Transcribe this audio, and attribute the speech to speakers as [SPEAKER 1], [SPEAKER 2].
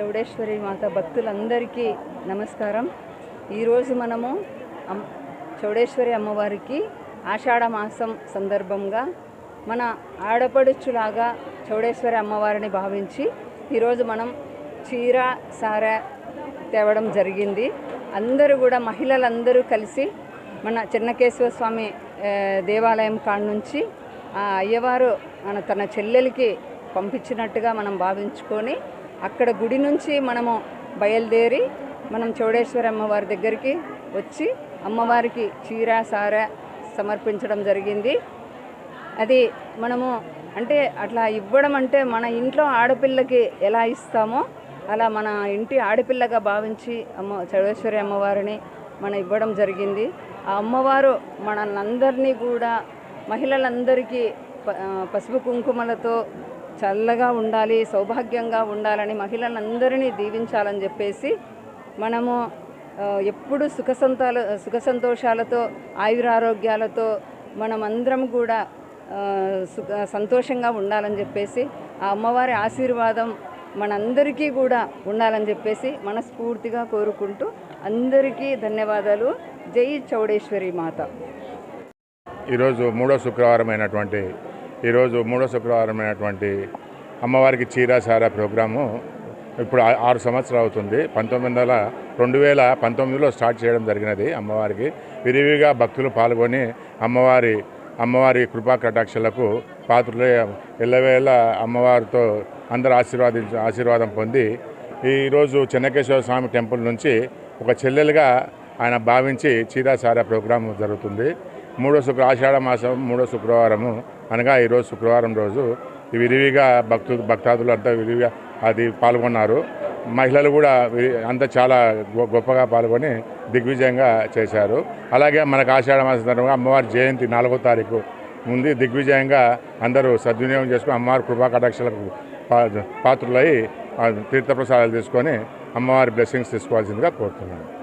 [SPEAKER 1] చౌడేశ్వరి మాత భక్తులందరికీ నమస్కారం. ఈరోజు మనము చౌడేశ్వరి అమ్మవారికి ఆషాఢ మాసం సందర్భంగా మన ఆడపడుచులాగా చౌడేశ్వరి అమ్మవారిని భావించి ఈరోజు మనం చీర సార తేవడం జరిగింది. అందరూ కూడా మహిళలందరూ కలిసి మన చిన్నకేశ్వర స్వామి దేవాలయం కాడ నుంచి ఆ అయ్యవారు మన తన చెల్లెలకి పంపించినట్టుగా మనం భావించుకొని అక్కడ గుడి నుంచి మనము బయలుదేరి మనం చౌడేశ్వరి అమ్మవారి దగ్గరికి వచ్చి అమ్మవారికి చీర సార సమర్పించడం జరిగింది. అది మనము అంటే అట్లా ఇవ్వడం అంటే మన ఇంట్లో ఆడపిల్లకి ఎలా ఇస్తామో అలా మన ఇంటి ఆడపిల్లగా భావించి అమ్మ చౌడేశ్వరి అమ్మవారిని మనం ఇవ్వడం జరిగింది. ఆ అమ్మవారు మనల్ని కూడా మహిళలందరికీ ప- పసుపు కుంకుమలతో చల్లగా ఉండాలి సౌభాగ్యంగా ఉండాలని మహిళలందరినీ దీవించాలని చెప్పేసి మనము ఎప్పుడు సుఖ సంతాలు సుఖ సంతోషాలతో ఆయురారోగ్యాలతో మనమందరం కూడా సుఖ సంతోషంగా ఉండాలని చెప్పేసి ఆ అమ్మవారి ఆశీర్వాదం మనందరికీ కూడా ఉండాలని చెప్పేసి మనస్ఫూర్తిగా కోరుకుంటూ అందరికీ ధన్యవాదాలు. జై చౌడేశ్వరి మాత.
[SPEAKER 2] ఈరోజు మూడో శుక్రవారం అయినటువంటి ఈరోజు మూడో శుక్రవారం అయినటువంటి అమ్మవారికి చీర సారా ప్రోగ్రాము ఇప్పుడు ఆరు సంవత్సరాలు అవుతుంది. పంతొమ్మిది వందల రెండు వేల పంతొమ్మిదిలో స్టార్ట్ చేయడం జరిగినది అమ్మవారికి. విరివిగా భక్తులు పాల్గొని అమ్మవారి అమ్మవారి కృపా కటాక్షలకు పాత్రలే ఎల్లవేళ అమ్మవారితో అందరు ఆశీర్వాదించ ఆశీర్వాదం పొంది ఈరోజు చెన్నకేశ్వర స్వామి టెంపుల్ నుంచి ఒక చెల్లెలుగా ఆయన భావించి చీరాసార ప్రోగ్రాం జరుగుతుంది. మూడో శుక్ర ఆషాఢ మాసం మూడో శుక్రవారము. అనగా ఈరోజు శుక్రవారం రోజు విరివిగా భక్తు భక్తాదులు అంతా విరివిగా అది పాల్గొన్నారు. మహిళలు కూడా అంతా చాలా గొ- గొప్పగా పాల్గొని దిగ్విజయంగా చేశారు. అలాగే మనకు ఆషాఢ మాసం సందర్భంగా అమ్మవారి జయంతి నాలుగో తారీఖు ఉంది. దిగ్విజయంగా అందరూ సద్వినియోగం చేసుకుని అమ్మవారి కృపా కటాక్షలకు పాత్రులై తీర్థప్రసాదాలు తీసుకొని అమ్మవారి బ్లెస్సింగ్స్ తీసుకోవాల్సిందిగా కోరుతున్నాను.